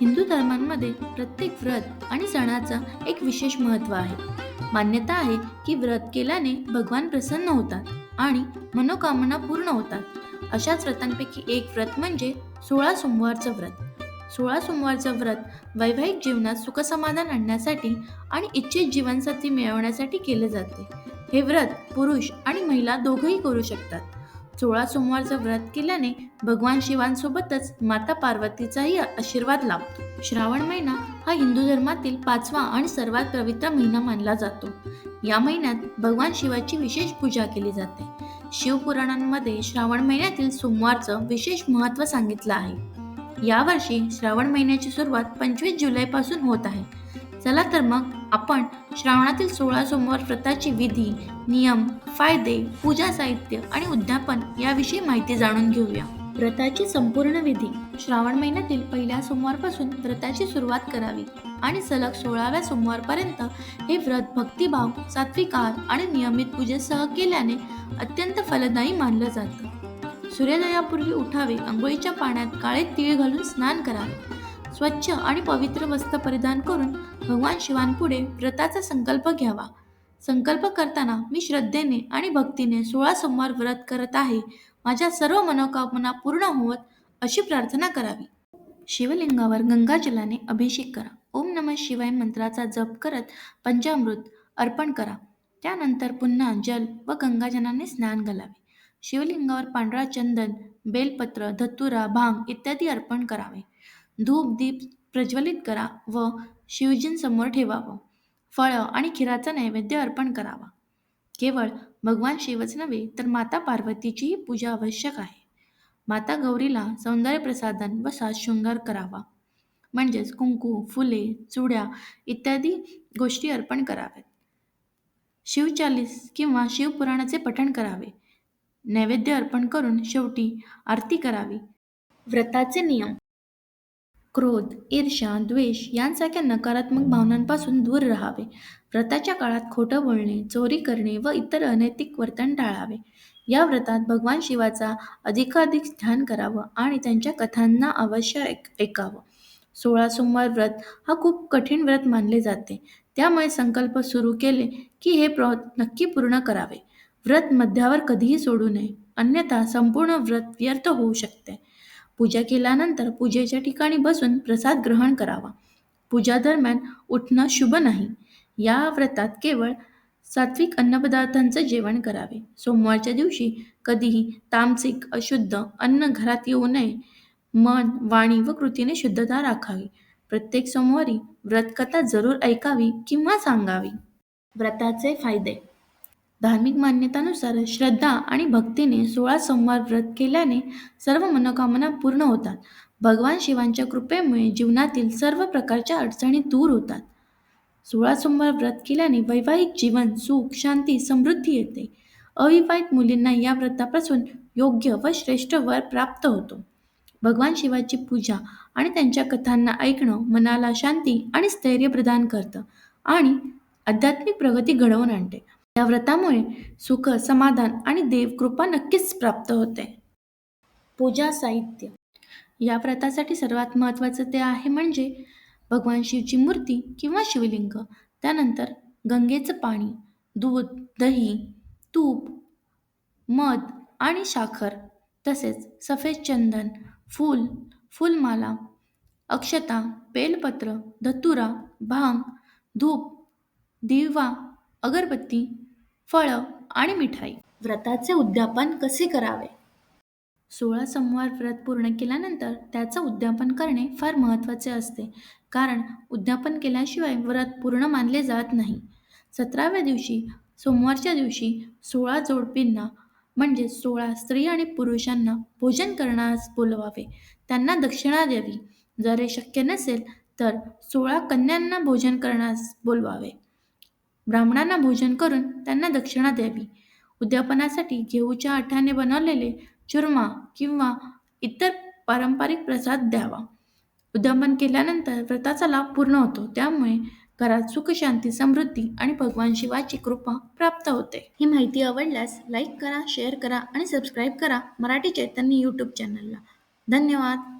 हिंदू धर्मांमध्ये प्रत्येक व्रत आणि सणाचा एक विशेष महत्त्व आहे. मान्यता आहे की व्रत केल्याने भगवान प्रसन्न होतात आणि मनोकामना पूर्ण होतात. अशाच व्रतांपैकी एक व्रत म्हणजे सोळा सोमवारचं व्रत. सोळा सोमवारचं व्रत वैवाहिक जीवनात सुखसमाधान आणण्यासाठी आणि इच्छित जीवनसाथी मिळवण्यासाठी केले जाते. हे व्रत पुरुष आणि महिला दोघंही करू शकतात. सोळा सोमवारचं व्रत केल्याने भगवान शिवांसोबतच माता पार्वतीचाही आशीर्वाद लाभतो. श्रावण महिना हा हिंदू धर्मातील पाचवा आणि सर्वात पवित्र महिना मानला जातो. या महिन्यात भगवान शिवाची विशेष पूजा केली जाते. शिवपुराणांमध्ये श्रावण महिन्यातील सोमवारचं विशेष महत्त्व सांगितलं आहे. यावर्षी श्रावण महिन्याची सुरुवात पंचवीस जुलैपासून होत आहे. चला तर मग आपण श्रावणातील सोळा सोमवार व्रताची विधी नियम फायदे पूजा साहित्य आणि उद्यापन याविषयी माहिती जाणून घेऊया. व्रताची संपूर्ण विधी श्रावण महिन्यातील पहिल्या सोमवारपासून व्रताची सुरुवात करावी आणि सलग सोळाव्या सोमवारपर्यंत हे व्रत भक्तिभाव सात्विक आहार आणि नियमित पूजेसह केल्याने अत्यंत फलदायी मानलं जातं. सूर्योदयापूर्वी उठावे आंघोळीच्या पाण्यात काळे तीळ घालून स्नान करावे. स्वच्छ आणि पवित्र वस्त्र परिधान करून भगवान शिवांपुढे व्रताचा संकल्प घ्यावा. संकल्प करताना मी श्रद्धेने आणि भक्तीने सोळा सोमवार व्रत करत आहे. माझ्या सर्व मनोकामना पूर्ण होत अशी प्रार्थना करावी. शिवलिंगावर गंगाजलाने अभिषेक करा. ओम नम शिवाय मंत्राचा जप करत पंचामृत अर्पण करा. त्यानंतर पुन्हा जल व गंगाजनाने स्नान घालावे. शिवलिंगावर पांढरा चंदन बेलपत्र धतुरा भांग इत्यादी अर्पण करावे. धूप दीप प्रज्वलित करा व शिवजींसमोर ठेवावं. फळं आणि खिराचा नैवेद्य अर्पण करावा. केवळ भगवान शिवच नव्हे तर माता पार्वतीचीही पूजा आवश्यक आहे. माता गौरीला सौंदर्य प्रसादन व साज शृंगार करावा. म्हणजेच कुंकू फुले चुड्या इत्यादी गोष्टी अर्पण कराव्यात. शिवचालीस किंवा शिवपुराणाचे पठण करावे. नैवेद्य अर्पण करून शेवटी आरती करावी. व्रताचे नियम. क्रोध ईर्ष्या द्वेष यांसारख्या नकारात्मक भावनांपासून दूर राहावे. व्रताच्या काळात खोटं बोलणे चोरी करणे व इतर अनैतिक वर्तन टाळावे. या व्रतात भगवान शिवाचा अधिकाधिक ध्यान करावं आणि त्यांच्या कथांना अवश्य ऐक ऐकावं. सोळा सोमवार व्रत हा खूप कठीण व्रत मानले जाते. त्यामुळे संकल्प सुरू केले की हे प्र नक्की पूर्ण करावे. व्रत मध्यावर कधीही सोडू नये. अन्यथा संपूर्ण व्रत व्यर्थ होऊ शकते. पूजा केल्यानंतर पूजेच्या ठिकाणी बसून प्रसाद ग्रहण करावा. पूजा दरम्यान उठणं शुभ नाही. या व्रतात केवळ सात्विक अन्नपदार्थांचं जेवण करावे. सोमवारच्या दिवशी कधीही तामसिक अशुद्ध अन्न घरात येऊ नये. मन वाणी व कृतीने शुद्धता राखावी. प्रत्येक सोमवारी व्रतकथा जरूर ऐकावी किंवा सांगावी. व्रताचे फायदे धार्मिक मान्यतानुसार श्रद्धा आणि भक्तीने सोळा सोमवार व्रत केल्याने सर्व मनोकामना पूर्ण होतात. भगवान शिवांच्या कृपेमुळे जीवनातील सर्व प्रकारच्या अडचणी दूर होतात. सोळा सोमवार व्रत केल्याने वैवाहिक जीवन सुख शांती समृद्धी येते. अविवाहित मुलींना या व्रतापासून योग्य व श्रेष्ठ वर प्राप्त होतो. भगवान शिवाची पूजा आणि त्यांच्या कथांना ऐकणं मनाला शांती आणि स्थैर्य प्रदान करतं आणि आध्यात्मिक प्रगती घडवून आणते. या व्रतामुळे सुख समाधान आणि देवकृपा नक्कीच प्राप्त होते. पूजा साहित्य. या व्रतासाठी सर्वात महत्त्वाचं ते आहे म्हणजे भगवान शिवची मूर्ती किंवा शिवलिंग. त्यानंतर गंगेचं पाणी दूध दही तूप मध आणि साखर तसेच सफेद चंदन फूल फुलमाला अक्षता बेलपत्र धतुरा भांग धूप दिवा अगरबत्ती फळं आणि मिठाई. व्रताचे उद्यापन कसे करावे? सोळा सोमवार व्रत पूर्ण केल्यानंतर त्याचं उद्यापन करणे फार महत्त्वाचे असते. कारण उद्यापन केल्याशिवाय व्रत पूर्ण मानले जात नाही. सतराव्या दिवशी सोमवारच्या दिवशी सोळा जोडपींना म्हणजे सोळा स्त्री आणि पुरुषांना भोजन करण्यास बोलवावे. त्यांना दक्षिणा द्यावी. जर हे शक्य नसेल तर सोळा कन्यांना भोजन करण्यास बोलवावे. ब्राह्मणांना भोजन करून त्यांना दक्षिणा द्यावी. उद्यापनासाठी घेऊच्या आठाने बनवलेले चुरमा किंवा इतर पारंपरिक प्रसाद द्यावा. उद्यापन केल्यानंतर व्रताचा लाभ पूर्ण होतो. त्यामुळे घरात सुख शांती समृद्धी आणि भगवान शिवाची कृपा प्राप्त होते. ही माहिती आवडल्यास लाईक करा शेअर करा आणि सबस्क्राईब करा मराठी चैतन्य यूट्यूब चॅनलला धन्यवाद.